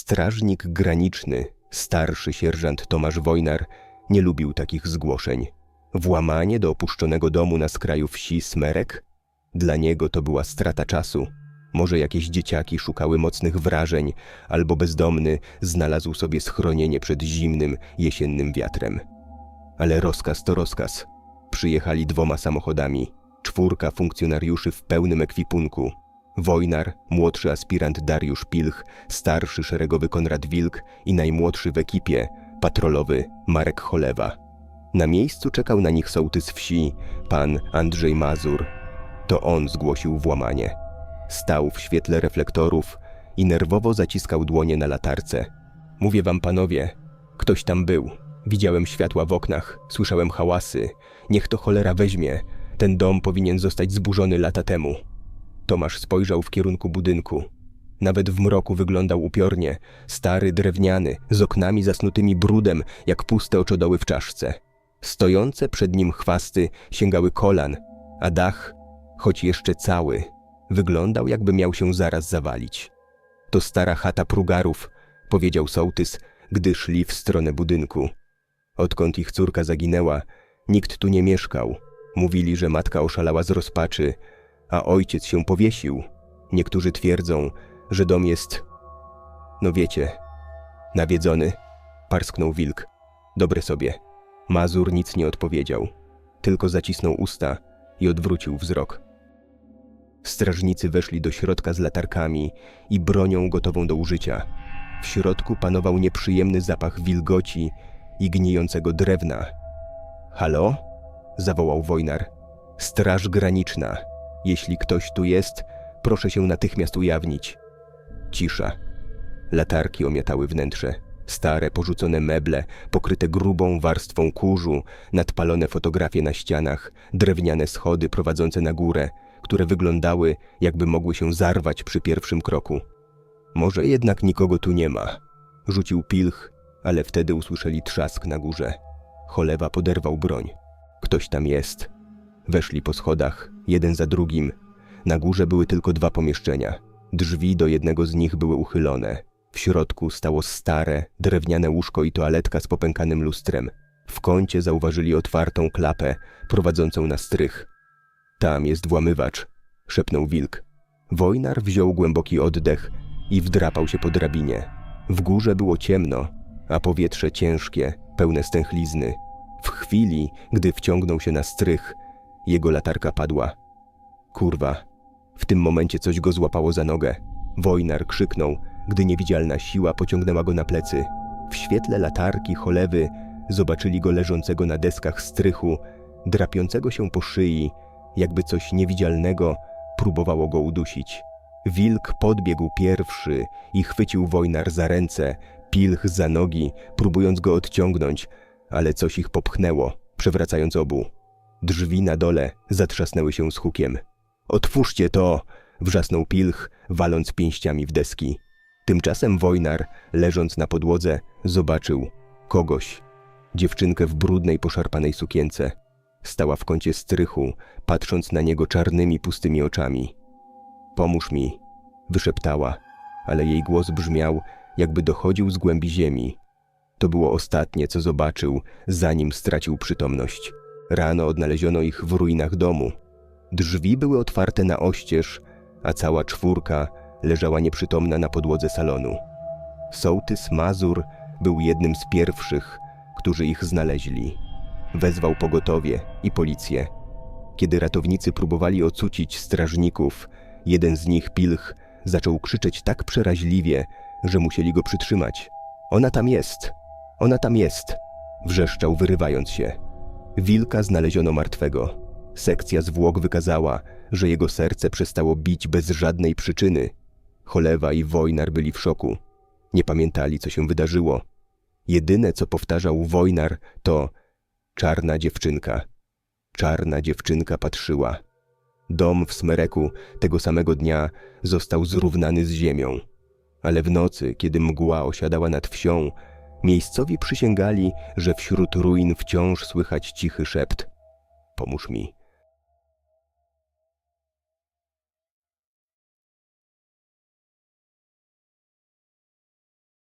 Strażnik graniczny, starszy sierżant Tomasz Wojnar, nie lubił takich zgłoszeń. Włamanie do opuszczonego domu na skraju wsi Smerek? Dla niego to była strata czasu. Może jakieś dzieciaki szukały mocnych wrażeń, albo bezdomny znalazł sobie schronienie przed zimnym, jesiennym wiatrem. Ale rozkaz to rozkaz. Przyjechali dwoma samochodami. Czwórka funkcjonariuszy w pełnym ekwipunku. Wojnar, młodszy aspirant Dariusz Pilch, starszy szeregowy Konrad Wilk i najmłodszy w ekipie, patrolowy Marek Cholewa. Na miejscu czekał na nich sołtys wsi, pan Andrzej Mazur. To on zgłosił włamanie. Stał w świetle reflektorów i nerwowo zaciskał dłonie na latarce. Mówię wam, panowie, ktoś tam był. Widziałem światła w oknach, słyszałem hałasy. Niech to cholera weźmie. Ten dom powinien zostać zburzony lata temu. Tomasz spojrzał w kierunku budynku. Nawet w mroku wyglądał upiornie, stary, drewniany, z oknami zasnutymi brudem, jak puste oczodoły w czaszce. Stojące przed nim chwasty sięgały kolan, a dach, choć jeszcze cały, wyglądał jakby miał się zaraz zawalić. To stara chata prugarów, powiedział sołtys, gdy szli w stronę budynku. Odkąd ich córka zaginęła, nikt tu nie mieszkał. Mówili, że matka oszalała z rozpaczy, a ojciec się powiesił. Niektórzy twierdzą, że dom jest, no wiecie, nawiedzony, parsknął wilk. Dobre sobie. Mazur nic nie odpowiedział, tylko zacisnął usta i odwrócił wzrok. Strażnicy weszli do środka z latarkami i bronią gotową do użycia. W środku panował nieprzyjemny zapach wilgoci i gnijącego drewna. Halo? zawołał Wojnar. Straż graniczna. Jeśli ktoś tu jest, proszę się natychmiast ujawnić. Cisza. Latarki omiatały wnętrze. Stare, porzucone meble, pokryte grubą warstwą kurzu, nadpalone fotografie na ścianach, drewniane schody prowadzące na górę, które wyglądały, jakby mogły się zarwać przy pierwszym kroku. Może jednak nikogo tu nie ma. Rzucił pilch, ale wtedy usłyszeli trzask na górze. Cholewa poderwał broń. Ktoś tam jest. Weszli po schodach, jeden za drugim. Na górze były tylko dwa pomieszczenia. Drzwi do jednego z nich były uchylone. W środku stało stare, drewniane łóżko i toaletka z popękanym lustrem. W kącie zauważyli otwartą klapę prowadzącą na strych. Tam jest włamywacz, szepnął wilk. Wojnar wziął głęboki oddech i wdrapał się po drabinie. W górze było ciemno, a powietrze ciężkie, pełne stęchlizny. W chwili, gdy wciągnął się na strych, jego latarka padła. Kurwa. W tym momencie coś go złapało za nogę. Wojnar krzyknął, gdy niewidzialna siła pociągnęła go na plecy. W świetle latarki cholewy zobaczyli go leżącego na deskach strychu, drapiącego się po szyi, jakby coś niewidzialnego próbowało go udusić. Wilk podbiegł pierwszy i chwycił Wojnar za ręce, pilch za nogi, próbując go odciągnąć, ale coś ich popchnęło, przewracając obu. Drzwi na dole zatrzasnęły się z hukiem. Otwórzcie to! wrzasnął pilch, waląc pięściami w deski. Tymczasem Wojnar, leżąc na podłodze, zobaczył kogoś. Dziewczynkę w brudnej, poszarpanej sukience. Stała w kącie strychu, patrząc na niego czarnymi, pustymi oczami. Pomóż mi, wyszeptała, ale jej głos brzmiał, jakby dochodził z głębi ziemi. To było ostatnie, co zobaczył, zanim stracił przytomność. Rano odnaleziono ich w ruinach domu. Drzwi były otwarte na oścież, a cała czwórka leżała nieprzytomna na podłodze salonu. Sołtys Mazur był jednym z pierwszych, którzy ich znaleźli. Wezwał pogotowie i policję. Kiedy ratownicy próbowali ocucić strażników, jeden z nich, Pilch, zaczął krzyczeć tak przeraźliwie, że musieli go przytrzymać. Ona tam jest! Ona tam jest! Wrzeszczał, wyrywając się. Wilka znaleziono martwego. Sekcja zwłok wykazała, że jego serce przestało bić bez żadnej przyczyny. Cholewa i Wojnar byli w szoku. Nie pamiętali, co się wydarzyło. Jedyne, co powtarzał Wojnar, to czarna dziewczynka. Czarna dziewczynka patrzyła. Dom w Smereku tego samego dnia został zrównany z ziemią. Ale w nocy, kiedy mgła osiadała nad wsią, miejscowi przysięgali, że wśród ruin wciąż słychać cichy szept. Pomóż mi,